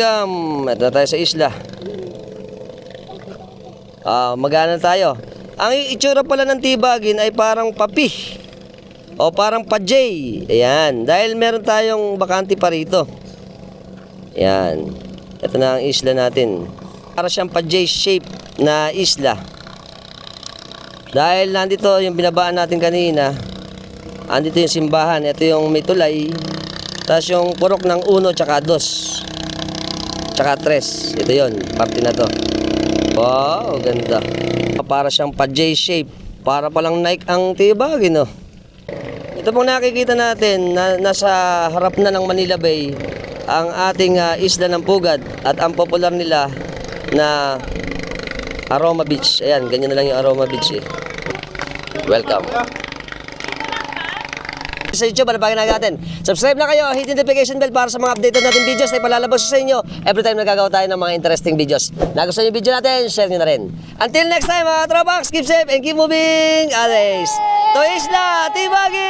Welcome! Ito na tayo sa isla. Ah, magana tayo. Ang itsura pala ng tibagin ay parang papi. O parang pajay. Ayan. Dahil meron tayong bakante pa rito. Ayan. Ito na ang isla natin. Para siyang pajay shape na isla. Dahil nandito yung binabaan natin kanina. Andito yung simbahan. Ito yung may tulay. Tapos yung purok ng uno tsaka dos. Tsaka tres. Ito yon Parte na to. Wow, ganda. Para siyang pa J shape. Para palang Nike ang tibagin, no? Ito pong nakikita natin na nasa harap na ng Manila Bay ang ating ah, isla ng Pugad at ang popular nila na Aroma Beach. Ayan, ganyan na lang yung Aroma Beach eh. Welcome. Sa YouTube, ano pa ginagawa natin? Subscribe na kayo, hit notification bell para sa mga updated natin videos na ipalalabas sa inyo every time nagagawa tayo ng mga interesting videos. Nagustuhan yung video natin, share nyo na rin. Until next time mga tropax, keep safe and keep moving always. To Isla, Tibagi!